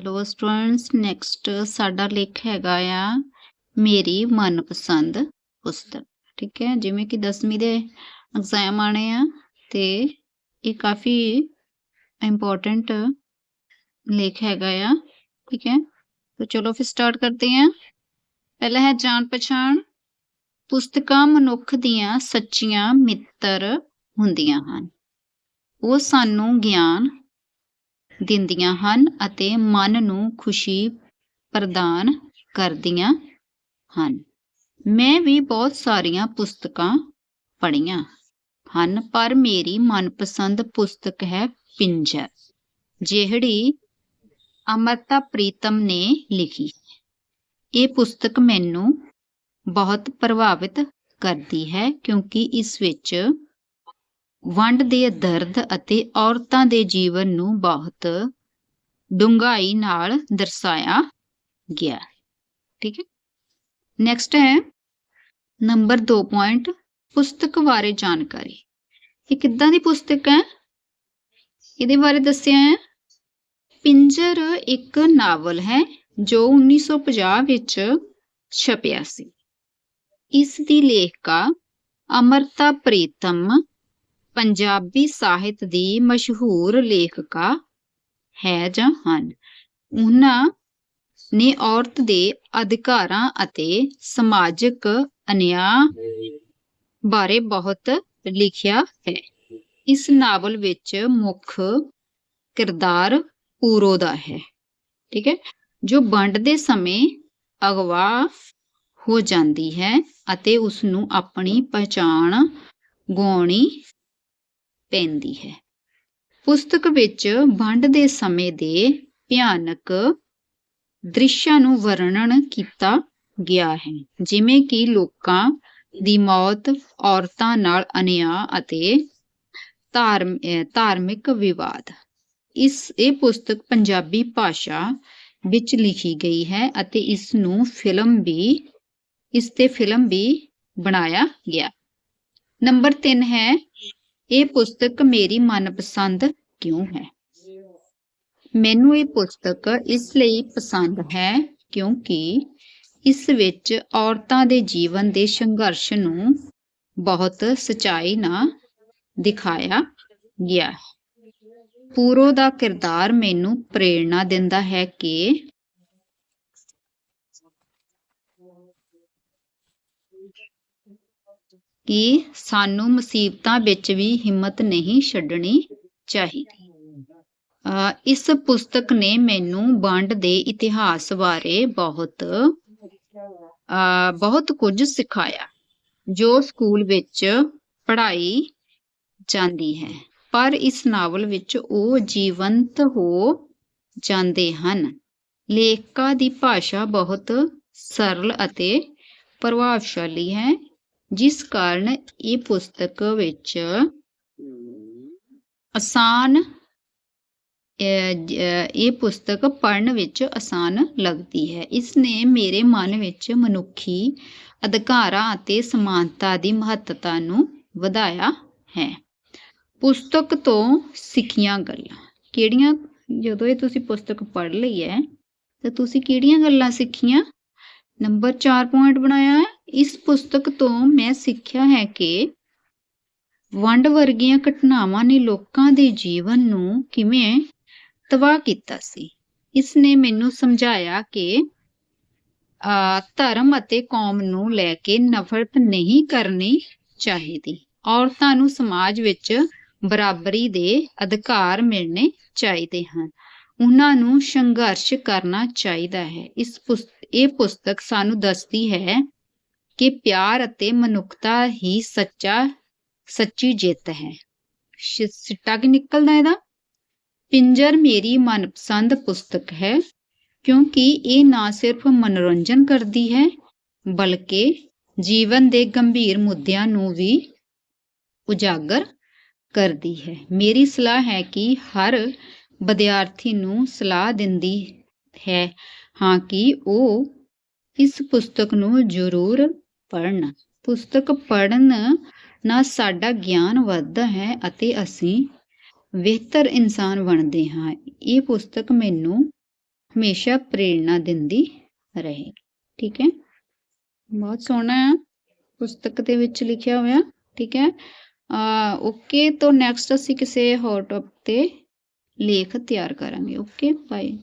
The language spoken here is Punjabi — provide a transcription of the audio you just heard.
ਹੈਲੋ ਸਟੂਡੈਂਟਸ ਨੈਕਸਟ ਸਾਡਾ ਲੇਖ ਹੈਗਾ ਆ ਮੇਰੀ ਮਨਪਸੰਦ ਪੁਸਤਕ। ਠੀਕ ਹੈ, ਜਿਵੇਂ ਕਿ 10ਵੀਂ ਦੇ ਐਗਜ਼ਾਮ ਆਣੇ ਆ ਤੇ ਇਹ ਕਾਫੀ ਇੰਪੋਰਟੈਂਟ ਲੇਖ ਹੈਗਾ ਆ। ਠੀਕ ਹੈ, ਤਾਂ ਚਲੋ ਫਿਰ ਸਟਾਰਟ ਕਰਦੇ ਹਾਂ। ਪਹਿਲਾ ਹੈ ਜਾਣ ਪਛਾਣ। ਪੁਸਤਕਾਂ ਮਨੁੱਖ ਦੀਆਂ ਸੱਚੀਆਂ ਮਿੱਤਰ ਹੁੰਦੀਆਂ ਹਨ। ਉਹ ਸਾਨੂੰ ਗਿਆਨ ਦਿੰਦੀਆਂ ਹਨ ਅਤੇ ਮਨ ਨੂੰ ਖੁਸ਼ੀ ਪ੍ਰਦਾਨ ਕਰਦੀਆਂ ਹਨ। ਮੈਂ ਵੀ ਬਹੁਤ ਸਾਰੀਆਂ ਪੁਸਤਕਾਂ ਪੜ੍ਹੀਆਂ ਹਨ, ਪਰ ਮੇਰੀ ਮਨਪਸੰਦ ਪੁਸਤਕ ਹੈ ਪਿੰਜਰ, ਜਿਹੜੀ ਅਮਰਤਾ ਪ੍ਰੀਤਮ ਨੇ ਲਿਖੀ। ਇਹ ਪੁਸਤਕ ਮੈਨੂੰ ਬਹੁਤ ਪ੍ਰਭਾਵਿਤ ਕਰਦੀ ਹੈ ਕਿਉਂਕਿ ਇਸ ਵਿੱਚ ਵੰਡ ਦੇ ਦਰਦ ਅਤੇ ਔਰਤਾਂ ਦੇ ਜੀਵਨ ਨੂੰ ਬਹੁਤ ਡੂੰਘਾਈ ਨਾਲ ਦਰਸਾਇਆ ਗਿਆ। ਠੀਕ ਹੈ। ਨੈਕਸਟ ਹੈ ਨੰਬਰ 2 ਪੁਸਤਕ ਬਾਰੇ ਜਾਣਕਾਰੀ। ਇਹ ਕਿੱਦਾਂ ਦੀ ਪੁਸਤਕ ਹੈ? ਇਹਦੇ ਬਾਰੇ ਦੱਸਿਆ ਹੈ। ਪਿੰਜਰ ਇੱਕ ਨਾਵਲ ਹੈ ਜੋ 1950 ਵਿੱਚ ਛਪਿਆ ਸੀ। ਇਸ ਦੀ ਲੇਖਕਾ ਅਮਰਤਾ ਪ੍ਰੀਤਮ ਪੰਜਾਬੀ ਸਾਹਿਤ ਦੀ ਮਸ਼ਹੂਰ ਲੇਖਕਾ ਹੈ ਜਾਂ ਹਨ ਉਹਨਾਂ ਨੇ ਔਰਤ ਦੇ ਅਧਿਕਾਰਾਂ ਅਤੇ ਸਮਾਜਿਕ ਅਨਿਆਂ ਬਾਰੇ ਬਹੁਤ ਲਿਖਿਆ ਹੈ। ਇਸ ਨਾਵਲ ਵਿੱਚ ਮੁੱਖ ਕਿਰਦਾਰ ਪੂਰੋ ਦਾ ਹੈ, ਠੀਕ ਹੈ, ਜੋ ਵੰਡ ਦੇ ਸਮੇਂ ਅਗਵਾ ਹੋ ਜਾਂਦੀ ਹੈ ਅਤੇ ਉਸ ਨੂੰ ਆਪਣੀ ਪਛਾਣ ਗਾਉਣੀ ਪੈਂਦੀ ਹੈ। ਪੁਸਤਕ ਵਿੱਚ ਵੰਡ ਦੇ ਸਮੇਂ ਦੇ ਭਿਆਨਕ ਦ੍ਰਿਸ਼ਾਂ ਨੂੰ ਵਰਣਨ ਕੀਤਾ ਗਿਆ ਹੈ। ਜਿਵੇਂ ਕਿ ਲੋਕਾਂ ਦੀ ਮੌਤ, ਔਰਤਾਂ ਨਾਲ ਅਨਿਆਂ ਅਤੇ ਧਾਰਮ ਧਾਰਮਿਕ ਵਿਵਾਦ। ਇਸ, ਇਹ ਪੁਸਤਕ ਪੰਜਾਬੀ ਭਾਸ਼ਾ ਵਿੱਚ ਲਿਖੀ ਗਈ ਹੈ ਅਤੇ ਇਸ ਨੂੰ ਫਿਲਮ ਵੀ, ਇਸ ਤੇ ਫਿਲਮ ਵੀ ਬਣਾਇਆ ਗਿਆ। ਨੰਬਰ 3 ਹੈ ਇਹ ਪੁਸਤਕ ਮੇਰੀ ਮਨਪਸੰਦ ਕਿਉਂ ਹੈ? ਮੈਨੂੰ ਇਹ ਪੁਸਤਕ ਇਸ ਲਈ ਪਸੰਦ ਹੈ ਕਿਉਂਕਿ ਇਸ ਵਿੱਚ ਔਰਤਾਂ ਦੇ ਜੀਵਨ ਦੇ ਸੰਘਰਸ਼ ਨੂੰ ਬਹੁਤ ਸਚਾਈ ਨਾਲ ਦਿਖਾਇਆ ਗਿਆ ਹੈ। ਪੂਰੋ ਦਾ ਕਿਰਦਾਰ ਮੈਨੂੰ ਪ੍ਰੇਰਣਾ ਦਿੰਦਾ ਹੈ ਕਿ ਕਿ ਸਾਨੂੰ ਮੁਸੀਬਤਾਂ ਵਿੱਚ ਵੀ ਹਿੰਮਤ ਨਹੀਂ ਛੱਡਣੀ ਚਾਹੀਦੀ। ਇਸ ਪੁਸਤਕ ਨੇ ਮੈਨੂੰ ਵੰਡ ਦੇ ਇਤਿਹਾਸ ਬਾਰੇ ਬਹੁਤ ਬਹੁਤ ਕੁਝ ਸਿਖਾਇਆ, ਜੋ ਸਕੂਲ ਵਿੱਚ ਪੜ੍ਹਾਈ ਜਾਂਦੀ ਹੈ। ਪਰ ਇਸ ਨਾਵਲ ਵਿੱਚ ਉਹ ਜੀਵੰਤ ਹੋ ਜਾਂਦੇ ਹਨ। ਲੇਖਕਾਂ ਦੀ ਭਾਸ਼ਾ ਬਹੁਤ ਸਰਲ ਅਤੇ ਪ੍ਰਭਾਵਸ਼ਾਲੀ ਹੈ। ਜਿਸ ਕਾਰਨ ਇਹ ਪੁਸਤਕ ਵਿੱਚ ਆਸਾਨ ਇਹ ਪੁਸਤਕ ਪੜ੍ਹਨ ਵਿੱਚ ਆਸਾਨ ਲੱਗਦੀ ਹੈ। ਇਸ ਨੇ ਮੇਰੇ ਮਨ ਵਿੱਚ ਮਨੁੱਖੀ ਅਧਿਕਾਰਾਂ ਅਤੇ ਸਮਾਨਤਾ ਦੀ ਮਹੱਤਤਾ ਨੂੰ ਵਧਾਇਆ ਹੈ। ਪੁਸਤਕ ਤੋਂ ਸਿੱਖੀਆਂ ਗੱਲਾਂ। ਕਿਹੜੀਆਂ, ਜਦੋਂ ਇਹ ਤੁਸੀਂ ਪੁਸਤਕ ਪੜ੍ਹ ਲਈ ਹੈ, ਤਾਂ ਤੁਸੀਂ ਕਿਹੜੀਆਂ ਗੱਲਾਂ ਸਿੱਖੀਆਂ? ਨੰਬਰ 4 ਪੁਆਇੰਟ ਬਣਾਇਆ ਹੈ। ਇਸ ਪੁਸਤਕ ਤੋਂ ਮੈਂ ਸਿੱਖਿਆ ਹੈ ਕਿ ਵੰਡ ਵਰਗੀਆਂ ਘਟਨਾਵਾਂ ਨੇ ਲੋਕਾਂ ਦੇ ਜੀਵਨ ਨੂੰ ਕਿਵੇਂ ਤਬਾਹ ਕੀਤਾ ਸੀ। ਇਸ ਨੇ ਮੈਨੂੰ ਸਮਝਾਇਆ ਕਿ ਆ ਧਰਮ ਅਤੇ ਕੌਮ ਨੂੰ ਲੈ ਕੇ ਨਫ਼ਰਤ ਨਹੀਂ ਕਰਨੀ ਚਾਹੀਦੀ। ਔਰਤਾਂ ਨੂੰ ਸਮਾਜ ਵਿੱਚ ਬਰਾਬਰੀ ਦੇ ਅਧਿਕਾਰ ਮਿਲਣੇ ਚਾਹੀਦੇ ਹਨ। ਉਹਨਾਂ ਨੂੰ ਸੰਘਰਸ਼ ਕਰਨਾ ਚਾਹੀਦਾ ਹੈ। ਇਸ ਪੁਸ- ਇਹ ਪੁਸਤਕ ਸਾਨੂੰ ਦੱਸਦੀ ਹੈ ਕਿ ਪਿਆਰ ਅਤੇ ਮਨੁੱਖਤਾ ਹੀ ਸੱਚਾ, ਸੱਚੀ ਜਿੱਤ ਹੈ। ਸਿੱਟਾ ਕੀ ਨਿਕਲਦਾ ਇਹਦਾ। ਪਿੰਜਰ ਮੇਰੀ ਮਨਪਸੰਦ ਪੁਸਤਕ ਹੈ, ਕਿਉਂਕਿ ਇਹ ਨਾ ਸਿਰਫ ਮਨੋਰੰਜਨ ਕਰਦੀ ਹੈ, ਬਲਕਿ ਜੀਵਨ ਦੇ ਗੰਭੀਰ ਮੁੱਦਿਆਂ ਨੂੰ ਵੀ ਉਜਾਗਰ ਕਰਦੀ ਹੈ। ਮੇਰੀ ਸਲਾਹ ਹੈ ਕਿ ਹਰ ਵਿਦਿਆਰਥੀ ਨੂੰ ਸਲਾਹ ਦਿੰਦੀ ਹੈ ਹਾਂ ਕਿ ਉਹ ਇਸ ਪੁਸਤਕ ਨੂੰ ਜ਼ਰੂਰ ਪੜ੍ਹਨ। ਪੁਸਤਕ ਪੜ੍ਹਨ ਨਾਲ ਸਾਡਾ ਗਿਆਨ ਵੱਧਦਾ ਹੈ ਅਤੇ ਅਸੀਂ ਬਿਹਤਰ ਇਨਸਾਨ ਬਣਦੇ ਹਾਂ। ਇਹ ਪੁਸਤਕ ਮੈਨੂੰ ਹਮੇਸ਼ਾ ਪ੍ਰੇਰਣਾ ਦਿੰਦੀ ਰਹੇ। ਠੀਕ ਹੈ? ਬਹੁਤ ਸੋਹਣਾ ਹੈ ਪੁਸਤਕ ਦੇ ਵਿੱਚ ਲਿਖਿਆ ਹੋਇਆ। ਠੀਕ ਹੈ? ਓਕੇ ਤੋਂ ਨੈਕਸਟ ਅਸੀਂ ਕਿਸੇ ਹੋਰ ਟੌਪਿਕ ਤੇ ਲੇਖ ਤਿਆਰ ਕਰਾਂਗੇ ਓਕੇ ਬਾਏ